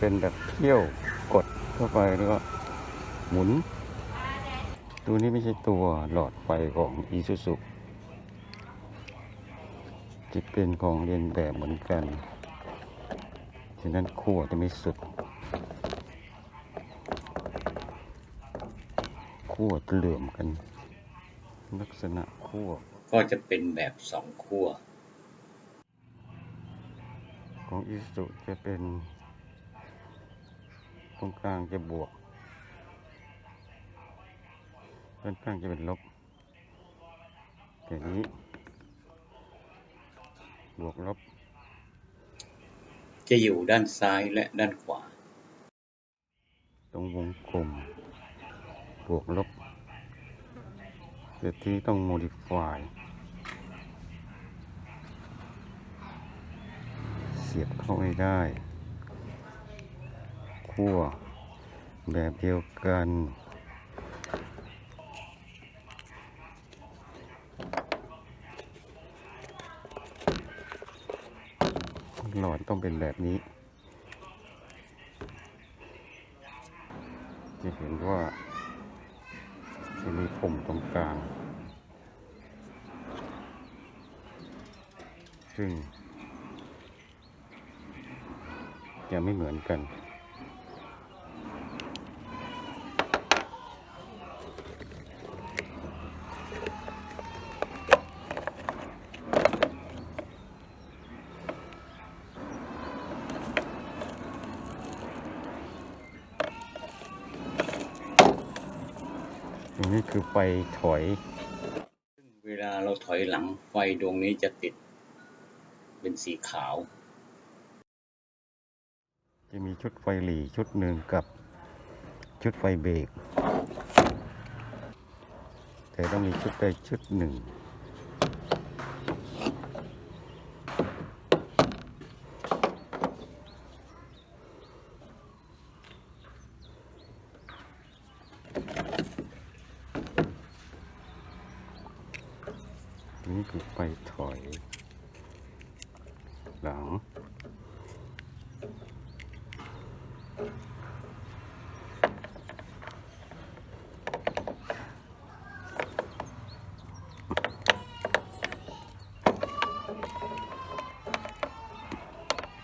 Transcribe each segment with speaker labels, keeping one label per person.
Speaker 1: เป็นแบบเที่ยวกดเข้าไปแล้วก็หมุน ตัวนี้ไม่ใช่ตัวหลอดไฟของอีซูซุจะเป็นของเรียนแบบเหมือนกันฉะนั้นขั้วจะไม่สุดขั้วจะเหลื่อมกัน ลักษณะขั้ว
Speaker 2: ก็จะเป็นแบบสองขั้ว
Speaker 1: ของอีซูจะเป็น ตรงกลางจะบวกด้านข้างจะเป็นลบแต่นี้ บวกลบ
Speaker 2: จะอยู่ด้านซ้ายและด้านขวา
Speaker 1: ตรงวงกลม บวกลบเดี๋ยวที่ต้อง modify เสียบเข้าไม่ได้ ขั้วแบบเดียวกันหลอดต้องเป็นแบบนี้ จะเห็นว่าจะมีปุ่มตรงกลาง ซึ่งจะไม่เหมือนกัน นนี้คือไฟถอย
Speaker 2: เวลาเราถอยหลังไฟดวงนี้จะติดเป็นสีขาว
Speaker 1: จะมีชุดไฟหลีชุดหนึ่งกับชุดไฟเบรกแต่ต้องมีชุดใดชุดหนึ่ง นี่คือไฟถอยหลัง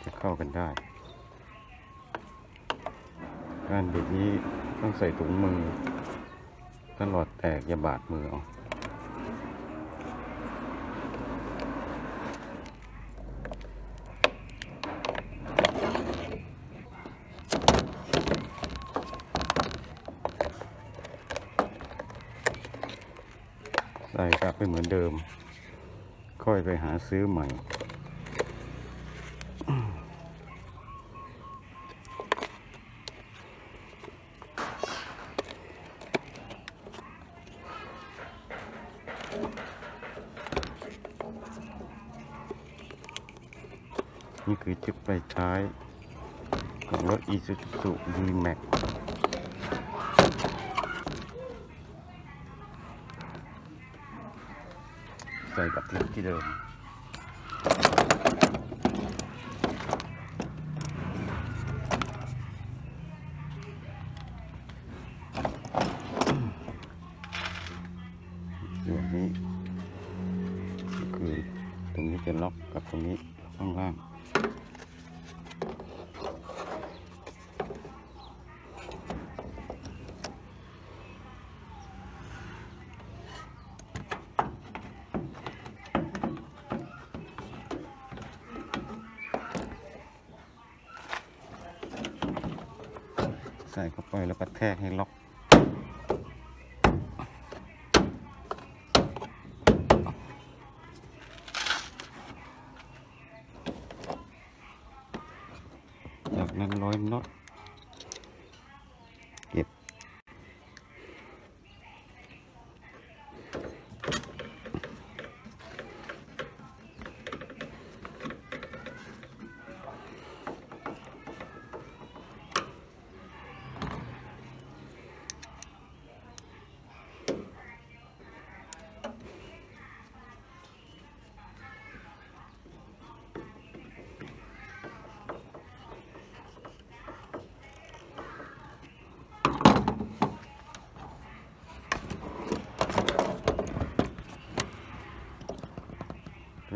Speaker 1: จะเข้ากันได้ การบิดนี้ต้องใส่ถุงมือ ตลอดแตกอย่าบาดมือเอา ใส่กลับไปเหมือนเดิม ค่อยไปหาซื้อใหม่นี่คือจุดไฟท้าย ของรถ Isuzu D-Max ใส่กับที่ที่เดิมส่วนนี้ก็คือตรงนี้จะล็อกกับตรงนี้ข้างล่าง ใส่เข้าไปแล้วก็แทกให้ล็อก จากนั้นร้อยน็อต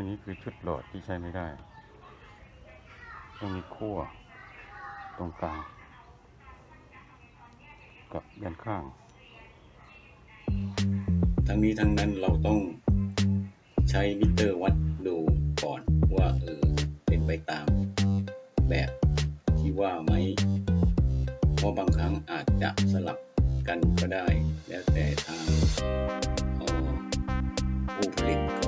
Speaker 1: ตัวนี้คือชุดหลอดที่ใช้ไม่ได้ต้องมีขั้วตรงกลาง กับด้านข้าง
Speaker 2: ทั้งนี้ทั้งนั้นเราต้องใช้มิเตอร์วัดดูก่อนว่าเออเป็นไปตามแบบที่ว่าไหม เพราะบางครั้งอาจจะสลับกันก็ได้ แล้วแต่ทางออผู้ผลิต